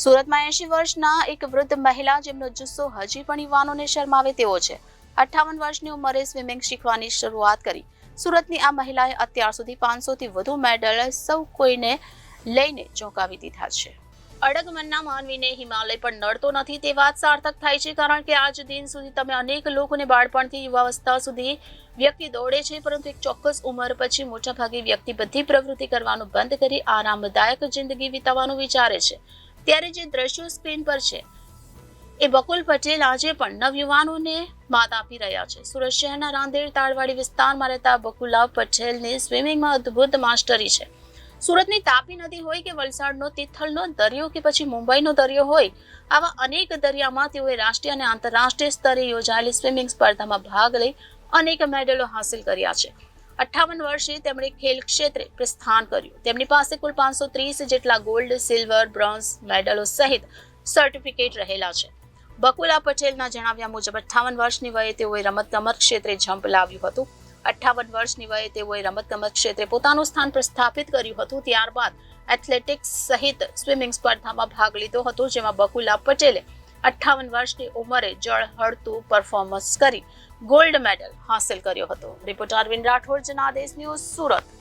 સુરતમાં એંશી વર્ષના એક વૃદ્ધ મહિલા જેમનો જુસ્સો હજી પણ યુવાનોને શરમાવે તેવો છે. અઠ્ઠાવન વર્ષની ઉંમરે સ્વિમિંગ શીખવાની શરૂઆત કરી. સુરતની આ મહિલાએ અત્યાર સુધી પાંચસોથી વધુ મેડલ સૌ કોઈને લઈને ચોંકાવી દીધા છે. અડગ મનના માનવીને હિમાલય પણ નડતો નથી તે વાત સાર્થક થાય છે કારણ કે આજ દિન સુધી તમે અનેક લોકોને બાળપણથી યુવાવસ્થા સુધી વ્યક્તિ દોડે છે, પરંતુ એક ચોક્કસ ઉંમર પછી મોટાભાગે વ્યક્તિ બધી પ્રવૃત્તિ કરવાનું બંધ કરી આરામદાયક જિંદગી વિતાવવાનું વિચારે છે. ત્યારે જે દ્રશ્યો સ્ક્રીન પર છે, એ બકુલ પટેલ આજે પણ નવયુવાનોને માત આપી રહ્યા છે. સુરત શહેરના રાંદેર તાળવાડી વિસ્તારમાં રહેતા બકુલા પટેલની સ્વિમિંગમાં અદ્ભુત માસ્ટરી છે. સુરતની તાપી નદી હોય કે વલસાડનો, તિથલનો દરિયો કે પછી મુંબઈનો દરિયો હોય, આવા અનેક દરિયામાં તેઓએ રાષ્ટ્રીય અને આંતરરાષ્ટ્રીય સ્તરે યોજાયેલી સ્વિમિંગ સ્પર્ધામાં ભાગ લઈ અનેક મેડલો હાંસિલ કર્યા છે. અઠ્ઠાવન વર્ષે તેમણે ખેલ ક્ષેત્રે પ્રસ્થાન કર્યું. તેમની પાસે કુલ પાંચસો ત્રીસ જેટલા ગોલ્ડ સિલ્વર બ્રોન્ઝ મેડલો સહિત સર્ટિફિકેટ રહેલા છે. બકુલા પટેલના જણાવ્યા મુજબ અઠ્ઠાવન વર્ષની વયે તેઓએ રમતગમત ક્ષેત્રે જમ્પ લાવ્યું હતું. અઠ્ઠાવન વર્ષની વયે તેઓએ રમતગમત ક્ષેત્રે પોતાનું સ્થાન પ્રસ્થાપિત કર્યું હતું. ત્યારબાદ એથ્લેટિક્સ સહિત સ્વિમિંગ સ્પર્ધામાં ભાગ લીધો હતો, જેમાં બકુલા પટેલે અઠ્ઠાવન વર્ષની ઉંમરે જળહળતું પરફોર્મન્સ કરી ગોલ્ડ મેડલ હાંસલ કર્યો હતો. Reporter Arvind Rathod, Janadesh news Surat.